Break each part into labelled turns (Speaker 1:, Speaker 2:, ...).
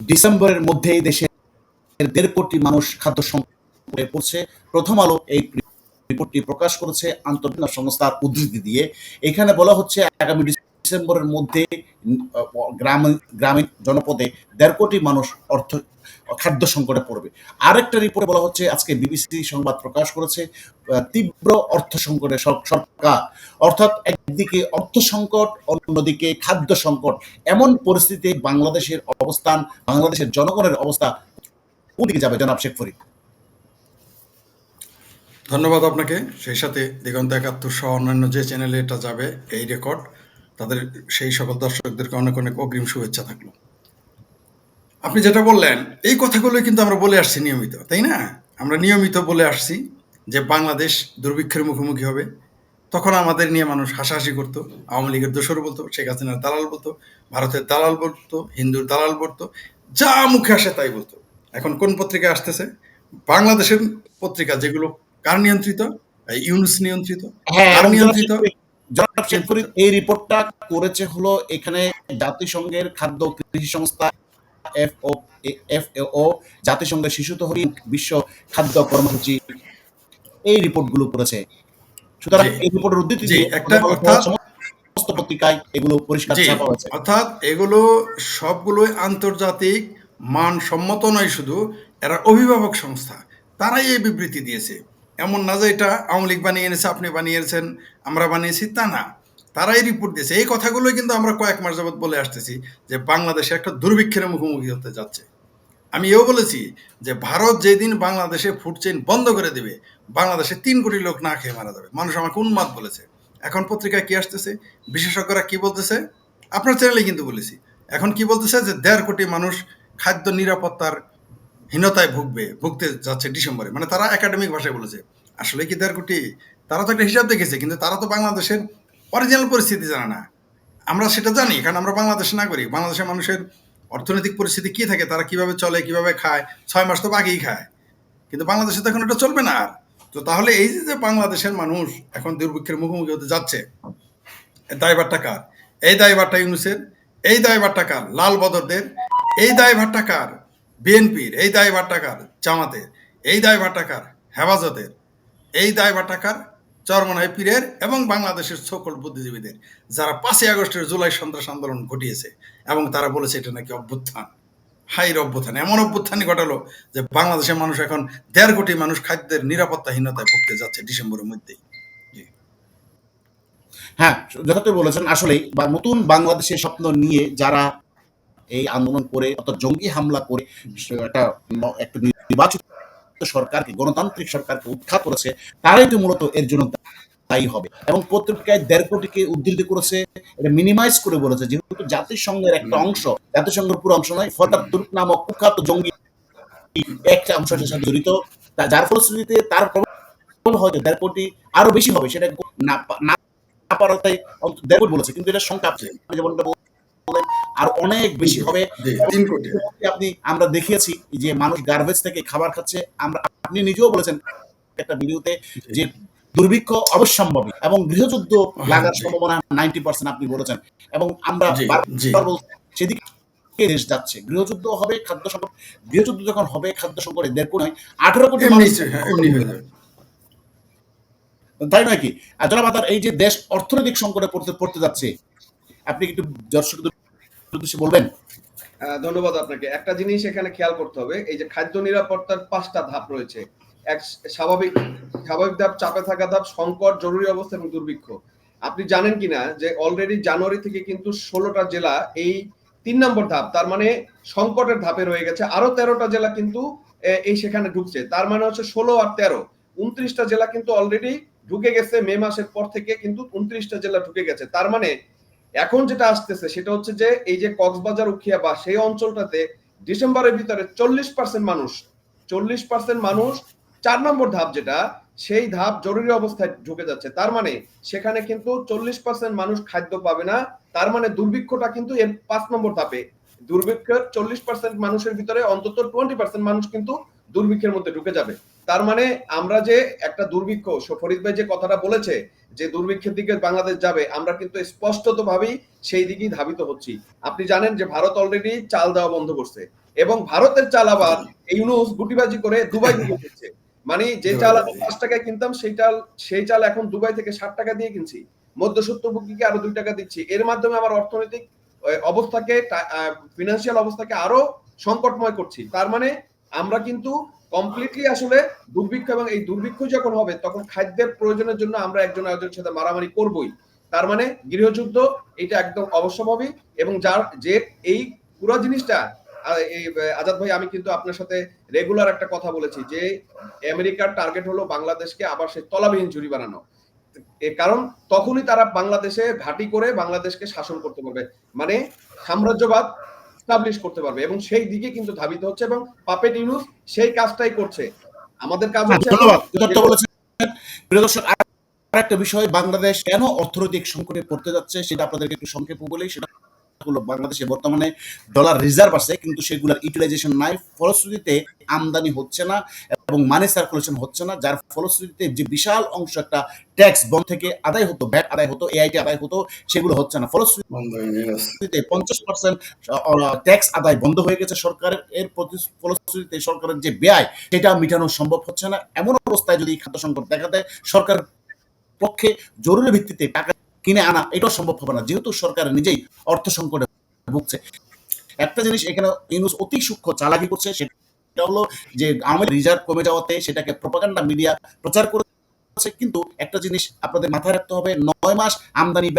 Speaker 1: ডিসেম্বরের মধ্যেই দেশের দেড় কোটি মানুষ খাদ্য সংকটে পড়ছে। প্রথম আলো এই রিপোর্টটি প্রকাশ করেছে আন্তর্জাতিক সংস্থার উদ্ধৃতি দিয়ে। এখানে বলা হচ্ছে, আগামী ডিসেম্বরের মধ্যে গ্রাম, গ্রামীণ জনপদে দেড় কোটি মানুষ অর্থ, খাদ্য সংকটে পড়বে। আরেকটা রিপোর্টে বলা হচ্ছে, আজকে বিবিসি সংবাদ প্রকাশ করেছে তীব্র অর্থ সংকটে সর- সরকার। অর্থাৎ একদিকে অর্থ সংকট, অন্যদিকে খাদ্য সংকট। এমন পরিস্থিতিতে বাংলাদেশের অবস্থান, বাংলাদেশের জনগণের অবস্থা কোনদিকে যাবে জনাব শেখ ফরিদ?
Speaker 2: ধন্যবাদ আপনাকে। সেই সাথে দিগন্ত একাত্তর সহ অন্যান্য যে চ্যানেলে এটা যাবে, এই রেকর্ড, তাদের সেই সকল দর্শকদেরকে অনেক অনেক অগ্রিম শুভেচ্ছা থাকল। আপনি যেটা বললেন, এই কথাগুলোই কিন্তু আমরা বলে আসছি নিয়মিত, তাই না? আমরা নিয়মিত বলে আসছি যে বাংলাদেশ দুর্ভিক্ষের মুখোমুখি হবে। তখন আমাদের নিয়ে মানুষ হাসাহাসি করতো আওয়ামী লীগের দোসর বলতো শেখ হাসিনার দালাল বলতো ভারতের দালাল বলতো হিন্দুর দালাল বলতো যা মুখে আসে তাই বলতো। এখন কোন পত্রিকা আসতেছে? বাংলাদেশের পত্রিকা যেগুলো কার নিয়ন্ত্রিত? ইউনুস নিয়ন্ত্রিত।
Speaker 1: হ্যাঁ
Speaker 2: কার নিয়ন্ত্রিত?
Speaker 1: জনাব এই রিপোর্টটা করেছে হলো এখানে জাতিসংঘের খাদ্য কৃষি সংস্থা এফও এফএও জাতিসংঘের শিশু তহরি বিশ্ব খাদ্য কর্মসূচি এই রিপোর্টগুলো করেছে। সুতরাং এই রিপোর্টের উদ্ধৃতি
Speaker 2: একটা অর্থাৎ
Speaker 1: সমস্ত পত্রিকায় এগুলো পরিষ্কার
Speaker 2: জি
Speaker 1: ছাপা হয়েছে।
Speaker 2: অর্থাৎ এগুলো সবগুলোই আন্তর্জাতিক মানসম্মত নয় শুধু এরা অভিভাবক সংস্থা তারাই এই বিবৃতি দিয়েছে। এমন না যে এটা আওয়ামী লীগ বানিয়ে এনেছে আপনি বানিয়েছেন আমরা বানিয়েছি তা না। তারাই রিপোর্ট দিয়েছে। এই কথাগুলোই কিন্তু আমরা কয়েক মাস যাবৎ বলে আসতেছি যে বাংলাদেশে একটা দুর্ভিক্ষের মুখোমুখি হতে যাচ্ছে। আমি এও বলেছি যে ভারত যেদিন বাংলাদেশে ফুড চেইন বন্ধ করে দেবে, বাংলাদেশে তিন কোটি লোক না খেয়ে মারা যাবে। মানুষ আমাকে উন্মাদ বলেছে। এখন পত্রিকায় কি আসতেছে? বিশেষজ্ঞরা কি বলতেছে? আপনার চ্যানেলে কিন্তু বলেছি। এখন কি বলতেছে? যে দেড় কোটি মানুষ খাদ্য নিরাপত্তার হীনতায় ভুগবে, ভুগতে যাচ্ছে ডিসেম্বরে। মানে তারা একাডেমিক ভাষায় বলেছে। আসলে কি দেড় কোটি? তারা তো একটা হিসাব দেখেছে, কিন্তু তারা তো বাংলাদেশের অরিজিনাল পরিস্থিতি জানে না। আমরা সেটা জানি, কারণ আমরা বাংলাদেশে না করি বাংলাদেশের মানুষের অর্থনৈতিক পরিস্থিতি কি থাকে, তারা কীভাবে চলে, কীভাবে খায়, ছয় মাস তো বাকিই খায়। কিন্তু বাংলাদেশে তো এখন এটা চলবে না আর। তো তাহলে এই যে বাংলাদেশের মানুষ এখন দুর্ভিক্ষের মুখোমুখি হতে যাচ্ছে দায়ভারটা কার? এই দায়ভারটা ইউনুসের, এই দায়ভারটা কার? লাল বদরদের, এই দায়ভারটা কার? বিএনপির, এই দায়ভারটা কার? জামাতের, এই দায়ভারটা কার? হেফাজতের, এই দায়ভারটা কার? চরমনায় পীরের এবং বাংলাদেশের সকল বুদ্ধিজীবীদের, যারা পাঁচই আগস্টের জুলাই সন্ত্রাস আন্দোলন ঘটিয়েছে। এবং তারা বলেছে এটা নাকি অভ্যুত্থান। হাইর অভ্যুত্থান। এমন অভ্যুত্থানই ঘটালো যে বাংলাদেশের মানুষ এখন দেড় কোটি মানুষ খাদ্যের নিরাপত্তাহীনতায় ভুগতে যাচ্ছে ডিসেম্বরের মধ্যেই।
Speaker 1: হ্যাঁ যথার্থ বলেছেন, আসলেই বা নতুন বাংলাদেশের স্বপ্ন নিয়ে যারা এই আন্দোলন করে, অর্থাৎ জঙ্গি হামলা করে, একটা একটা নির্বাচিত সরকারকে, গণতান্ত্রিক সরকারকে উৎখাত করেছে, তারাই তো মূলত এর জন্য দায়ী হবে। এবং পত্রিকায় দেড় কোটিকে উদ্ধৃত করেছে এটা মিনিমাইজ করে বলেছে। যেহেতু জাতিসংঘের একটা অংশ জাতিসংঘের পুরো অংশ নয় ফতার তুর্ক নামক কুখ্যাত জঙ্গি একটা অংশ সাথে জড়িত। যার ফলশ্রুতিতে তার প্রভাব হয়তো দেড় কোটি আরও বেশি হবে সেটা না না না দেড় কোটি বলেছে কিন্তু এটা সংখ্যা যেমনটা আর অনেক বেশি হবে।
Speaker 2: তিন কোটি।
Speaker 1: আপনি আমরা দেখিয়েছি যে মানুষ গার্বেজ থেকে খাবার খাচ্ছে। আমরা আপনি নিজেও বলেছেন একটা ভিডিওতে যে দুর্ভিক্ষ অবশ্যম্ভাবী এবং গৃহযুদ্ধ লাগার সম্ভাবনা নাইনটি পার্সেন্ট আপনি বলেছেন। এবং আমরা সেদিকে দেশ যাচ্ছে। গৃহযুদ্ধ হবে খাদ্য সংকট গৃহযুদ্ধ যখন হবে খাদ্য সংকটে দেড় কোটি আঠারো কোটি
Speaker 2: হ্যাঁ, এমনি হয়ে যাবে।
Speaker 1: তাই নয় কি? এই যে দেশ অর্থনৈতিক সংকটে পড়তে পড়তে যাচ্ছে আপনি কি একটু দর্শকদের উদ্দেশ্যে বলবেন?
Speaker 3: আহ, ধন্যবাদ আপনাকে। একটা জিনিস এখানে খেয়াল করতে হবে এই যে খাদ্য নিরাপত্তার পাঁচটা ধাপ রয়েছে। এক স্বাভাবিক স্বাভাবিক ধাপ, চাপে থাকা ধাপ, সংকট, জরুরি অবস্থা এবং দুর্ভিক্ষ। আপনি জানেন কিনা যে অলরেডি জানুয়ারি থেকে কিন্তু ষোলোটা জেলা এই তিন নম্বর ধাপ, তার মানে সংকটের ধাপে রয়ে গেছে। আরও তেরোটা জেলা কিন্তু এই সেখানে ঢুকছে। তার মানে হচ্ছে ষোলো আর তেরো। উনত্রিশটা জেলা কিন্তু অলরেডি ঢুকে গেছে মে মাসের পর থেকে কিন্তু উনত্রিশটা জেলা ঢুকে গেছে। তার মানে এখন যেটা আসতেছে সেটা হচ্ছে যে এই যে কক্সবাজার, উখিয়া বা সেই অঞ্চলটাতে ডিসেম্বরের ভিতরে চল্লিশ পার্সেন্ট মানুষ, চল্লিশ পার্সেন্ট মানুষ চার নম্বর ধাপ যেটা, সেই ধাপ জরুরি অবস্থায় ঢুকে যাচ্ছে। তার মানে সেখানে কিন্তু চল্লিশ পার্সেন্ট মানুষ খাদ্য পাবে না, তার মানে দুর্ভিক্ষটা কিন্তু এর পাঁচ নম্বর ধাপে। দুর্ভিক্ষের চল্লিশ পার্সেন্ট মানুষের ভিতরে অন্তত টোয়েন্টি পার্সেন্ট মানুষ কিন্তু দুর্ভিক্ষের মধ্যে ঢুকে যাবে। তার মানে আমরা যে একটা দুর্ভিক্ষ, সো- ফরিদ ভাই যে কথাটা বলেছে যে দুর্ভিক্ষের দিকে বাংলাদেশ যাবে, আমরা কিন্তু স্পষ্টত ভাবেই সেই দিকেই ধাবিত হচ্ছি। আপনি জানেন যে ভারত অলরেডি চাল দেওয়া বন্ধ করছে এবং ভারতের চাল আবার ইউনুস গুটিবাজি করে দুবাই দিচ্ছে। মানে যে চাল আমি পাঁচ টাকায় কিনতাম সেই চাল সেই চাল এখন দুবাই থেকে ষাট টাকা দিয়ে কিনছি। মধ্যসত্ত্বভোগীকে আরও দুই টাকা দিচ্ছি। এর মাধ্যমে আমার অর্থনৈতিক অবস্থাকে ফিনান্সিয়াল অবস্থাকে আরও সংকটময় করছি। তার মানে আমরা কিন্তু কমপ্লিটলি আসলে দুর্ভিক্ষ এবং এই দুর্ভিক্ষ যখন হবে তখন খাদ্যের প্রয়োজনের জন্য আমরা একজন আরেকজনের সাথে মারামারি করবই। তার মানে গৃহযুদ্ধ এটা একদম অবশ্যম্ভাবী এবং যার যে এই পুরো জিনিসটা আজাদ ভাই, আমি কিন্তু আপনার সাথে রেগুলার একটা কথা বলেছি যে, আমেরিকার টার্গেট হলো বাংলাদেশকে আবার সেই তলাবিহীন বানানো। কারণ, তখনই তারা বাংলাদেশে ঘাঁটি করে বাংলাদেশকে শাসন করতে পারবে। মানে সাম্রাজ্যবাদ স্টাবলিশ করতে পারবে এবং সেই দিকে কিন্তু ধাবিত হচ্ছে এবং পাপেট ইউনুস সেই কাজটাই করছে। আমাদের কাজ হচ্ছে
Speaker 1: একটা বিষয়, বাংলাদেশ কেন অর্থনৈতিক সংকটে পড়তে যাচ্ছে সেটা আপনাদেরকে একটু সংক্ষেপে বলেই সেটা হলো বাংলাদেশে বর্তমানে ডলার রিজার্ভ আছে কিন্তু সেগুলোর ইউটিলাইজেশন নাই ফলশ্রুতিতে আমদানি হচ্ছে না এবং মানি সার্কুলেশন হচ্ছে না যার ফলশ্রুতিতে যে বিশাল অংশ একটা ট্যাক্স বন থেকে আদায় হতো ব্যাট আদায় হতো এআইটি আদায় হতো সেগুলো হচ্ছে না। ফলশ্রুতিতে পঞ্চাশ পার্সেন্ট ট্যাক্স আদায় বন্ধ হয়ে গেছে সরকারের এর ফলশ্রুতিতে সরকারের যে ব্যয় সেটা মিটানো সম্ভব হচ্ছে না। এমন অবস্থায় যদি খাদ্য সংকট দেখা দেয় সরকার পক্ষে জরুরি ভিত্তিতে টাকা কিনে আনা, এটাও সম্ভব হবে না। যেহেতু সরকার নিজেই অর্থ সংকটে ভুগছে। একটা জিনিস এখানে ইউনুস অতি সূক্ষ্ম চালাকি করছে, সেটা হলো যে আমাদের রিজার্ভ কমে যাওয়াতে সেটাকে প্রপাগান্ডা মিডিয়া প্রচার করেছে। কিন্তু একটা জিনিস আপনাদের মাথায় রাখতে হবে, নয় মাস আমদানি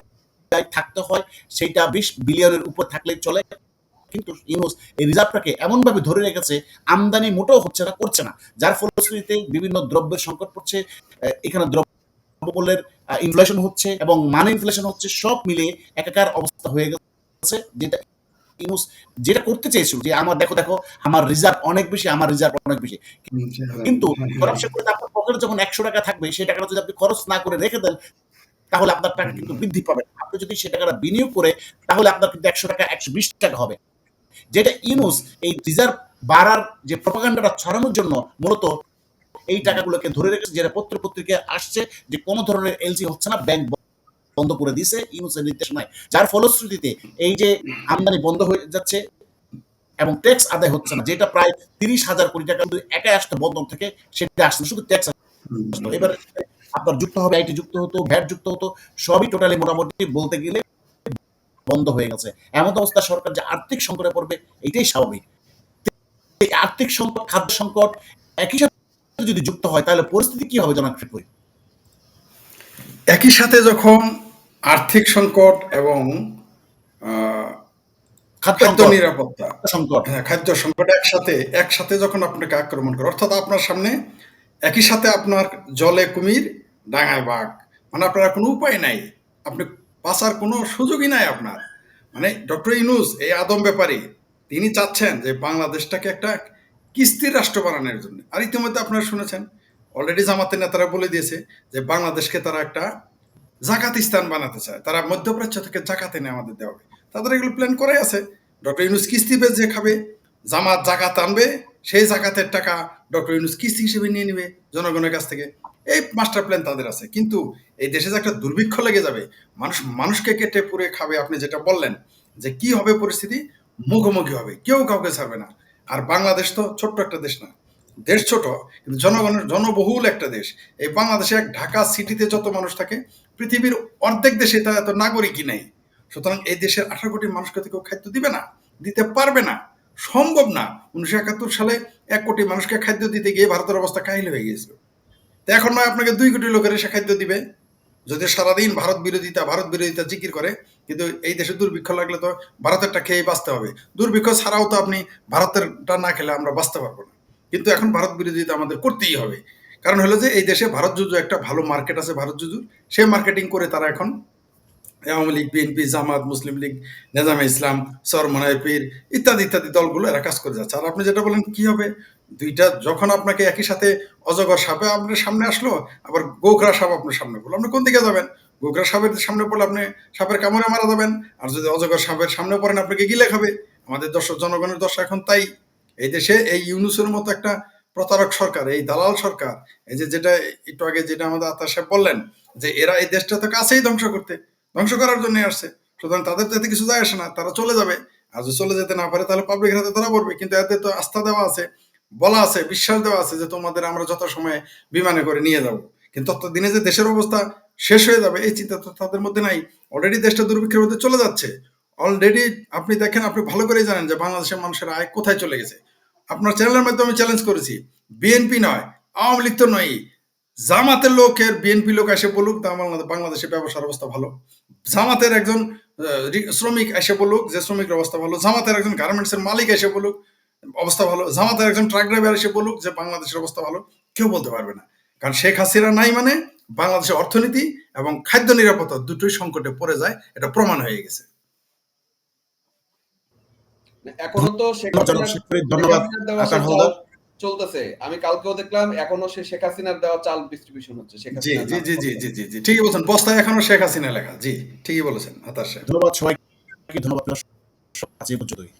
Speaker 1: থাকতে হয়, সেইটা বিশ বিলিয়নের উপর থাকলে চলে। কিন্তু ইউনুস এই রিজার্ভটাকে এমনভাবে ধরে রেখেছে, আমদানি মোটেও হচ্ছে না, করছে না। যার ফলশ্রুতিতে বিভিন্ন দ্রব্যের সংকট পড়ছে এখানে দ্রব্যমূল্যের ইনফ্লেশন হচ্ছে এবং মান ইনফ্লেশন হচ্ছে সব মিলিয়ে একাকার অবস্থা হয়ে গেছে। যেটা ইউনুস যেটা করতে চেয়েছিল যে আমার দেখো দেখো আমার রিজার্ভ অনেক বেশি আমার রিজার্ভ অনেক বেশি। কিন্তু করাপশন করে আপনার পকেটে যখন একশো টাকা থাকবে সেই টাকাটা যদি আপনি খরচ না করে রেখে দেন তাহলে আপনার টাকা কিন্তু বৃদ্ধি পাবে। আপনি যদি সে টাকাটা বিনিয়োগ করে তাহলে আপনার কিন্তু একশো টাকা একশো বিশ টাকা হবে। যেটা ইউনুস এই রিজার্ভ বাড়ার যে প্রপাগান্ডাটা ছড়ানোর জন্য মূলত এই টাকাগুলোকে ধরে রেখেছে যেটা পত্র পত্রিকায় আসছে যে কোনো ধরনের এলসি হচ্ছে না ব্যাংক বন্ধ করে দিছে ইউনুসের নির্দেশনায় যার ফলশ্রুতিতে এই যে আমদানি বন্ধ হয়ে যাচ্ছে এবং ট্যাক্স আদায় হচ্ছে না যেটা প্রায় তিরিশ হাজার কোটি টাকা একাই আসতো বন্ধন থেকে সেটা আসছে না, শুধু ট্যাক্স এবার আপনার যুক্ত হবে আইটি যুক্ত হতো ভ্যাট যুক্ত হতো সবই টোটালি মোটামুটি বলতে গেলে বন্ধ হয়ে গেছে। এমন অবস্থা সরকার যে আর্থিক সংকটে পড়বে এটাই স্বাভাবিক। আর্থিক সংকট খাদ্য সংকট একই সাথে যদি যুক্ত হয় তাহলে পরিস্থিতি কি হবে জনাব ট্রিপুরি
Speaker 2: একই সাথে যখন আর্থিক সংকট এবং
Speaker 1: খাদ্য
Speaker 2: নিরাপত্তা
Speaker 1: সংকট।
Speaker 2: হ্যাঁ খাদ্য সংকট একসাথে একসাথে যখন আপনাকে আক্রমণ করে অর্থাৎ আপনার সামনে একই সাথে আপনার জলে কুমির ডাঙায় বাঘ মানে আপনার কোনো উপায় নাই। আপনি বাঁচার কোনো সুযোগই নাই আপনার। মানে ডক্টর ইনুস এই আদম ব্যাপারী তিনি চাচ্ছেন যে বাংলাদেশটাকে একটা কিস্তির রাষ্ট্র বানানোর জন্য। আর ইতিমধ্যে আপনারা শুনেছেন অলরেডি জামাতের নেতারা বলে দিয়েছে যে বাংলাদেশকে তারা একটা জাকাতিস্তান বানাতে চায়। তারা মধ্যপ্রাচ্য থেকে জাকাতে নিয়ে আমাদের দেওয়া হবে। তাদের এগুলো প্ল্যান করে আছে। ডক্টর ইউনুস কিস্তি যে খাবে, জামাত জাকাত আনবে, সেই জাকাতের টাকা ডক্টর ইউনুস কিস্তি হিসেবে নিয়ে নেবে জনগণের কাছ থেকে। এই মাস্টার প্ল্যান তাদের আছে। কিন্তু এই দেশে যে একটা দুর্ভিক্ষ লেগে যাবে, মানুষ, মানুষকে কেটে পুড়ে খাবে, আপনি যেটা বললেন, যে কি হবে পরিস্থিতি? মুখোমুখি হবে। কেউ কাউকে ছাড়বে না। আর বাংলাদেশ তো ছোট্ট একটা দেশ না। দেশ ছোট, কিন্তু জনগণের জনবহুল একটা দেশ। এই বাংলাদেশে এক ঢাকা সিটিতে যত মানুষ থাকে, পৃথিবীর অর্ধেক দেশে তা এত নাগরিকই নেই। সুতরাং এই দেশের আঠারো কোটি মানুষকে তো কেউ খাদ্য দিবে না, দিতে পারবে না। সম্ভব না। উনিশশো একাত্তর সালে এক কোটি মানুষকে খাদ্য দিতে গিয়ে ভারতের অবস্থা কাহিল হয়ে গিয়েছিল। তো এখন নয়, আপনাকে দুই কোটি লোকের এসে খাদ্য দিবে। যদি সারাদিন ভারত বিরোধিতা ভারত বিরোধিতা জিকির করে, কিন্তু এই দেশে দুর্ভিক্ষ লাগলে তো ভারতেরটা খেয়ে বাঁচতে হবে। দুর্ভিক্ষ ছাড়াও তো আপনি ভারতেরটা না খেলে আমরা বাঁচতে পারব না। কিন্তু এখন ভারত বিরোধিতা আমাদের করতেই হবে। কারণ হলো যে, এই দেশে ভারত জুজু একটা ভালো মার্কেট আছে ভারত জুজুর সে মার্কেটিং করে তারা এখন আওয়ামী লীগ, বিএনপি, জামাত, মুসলিম লীগ, নেজামে ইসলাম, সরমনায় পীর ইত্যাদি ইত্যাদি দলগুলো এরা কাজ করে যাচ্ছে। আর আপনি যেটা বলেন, কি হবে? দুইটা যখন আপনাকে একই সাথে অজগর সাপে আপনার সামনে আসলো, আবার গোখরা সাপ আপনার সামনে পড়ল। আপনি কোন দিকে যাবেন? গোখরা সাপের সামনে পড়লে আপনি সাপের কামড়ে মারা যাবেন, আর যদি অজগর সাপের সামনে পড়েন, আপনাকে গিলে খাবে। আমাদের দর্শক, জনগণের দশা এখন তাই। এই দেশে এই ইউনুসের মতো একটা প্রতারক সরকার, এই দালাল সরকার, এই যে যেটা একটু আগে যেটা আমাদের আত্মা সাহেব বললেন, যে এরা এই দেশটা তো কাছেই ধ্বংস করতে, ধ্বংস করার জন্য আসছে। সুতরাং তাদের তো এতে কিছু যায় আসে না, তারা চলে যাবে। আর যদি চলে যেতে না পারে, তাহলে পাবলিকের হাতে ধরা পড়বে, কিন্তু এতে তো আস্থা দেওয়া আছে। বলা আছে, বিশ্বাস দেওয়া আছে যে তোমাদের আমরা যত সময় বিমানে করে নিয়ে যাব। কিন্তু ততদিনে যে দেশের অবস্থা শেষ হয়ে যাবে, এই চিন্তা তো তাদের মধ্যে নাই। অলরেডি দেশটা দুর্ভিক্ষের মধ্যে চলে যাচ্ছে। অলরেডি আপনি দেখেন, আপনি ভালো করেই জানেন যে বাংলাদেশের মানুষের আয় কোথায় চলে গেছে। আপনার চ্যানেলের মাধ্যমে চ্যালেঞ্জ করেছি বিএনপি নয়, আওয়ামী লীগ তো নয় জামাতের লোকের বিএনপি লোক এসে বলুক বাংলাদেশের ব্যবসার অবস্থা ভালো। জামাতের একজন শ্রমিক এসে বলুক, যে শ্রমিকের অবস্থা ভালো। জামাতের একজন গার্মেন্টসের মালিক এসে বলুক অবস্থা ভালো। জামাতের একজন ট্রাক ড্রাইভার এসে বলুক যে বাংলাদেশের অবস্থা ভালো। কেউ বলতে পারবে না। কারণ শেখ হাসিনা নাই মানে বাংলাদেশের অর্থনীতি এবং খাদ্য নিরাপত্তা দুটোই সংকটে পড়ে যায় এটা প্রমাণ হয়ে গেছে।
Speaker 3: এখনও তো
Speaker 1: ধন্যবাদ
Speaker 3: চলতেছে। আমি কালকেও দেখলাম এখনও সে শেখ হাসিনার দেওয়া চাল ডিস্ট্রিবিউশন হচ্ছে। শেখ
Speaker 2: জি জি জি জি জি জি ঠিকই বলছেন। বস্তায় এখনও শেখ হাসিনা লেখা। জি ঠিকই বলেছেন হাতার
Speaker 1: ধন্যবাদ সবাইকে। ধন্যবাদ আজ এই পর্যন্তই।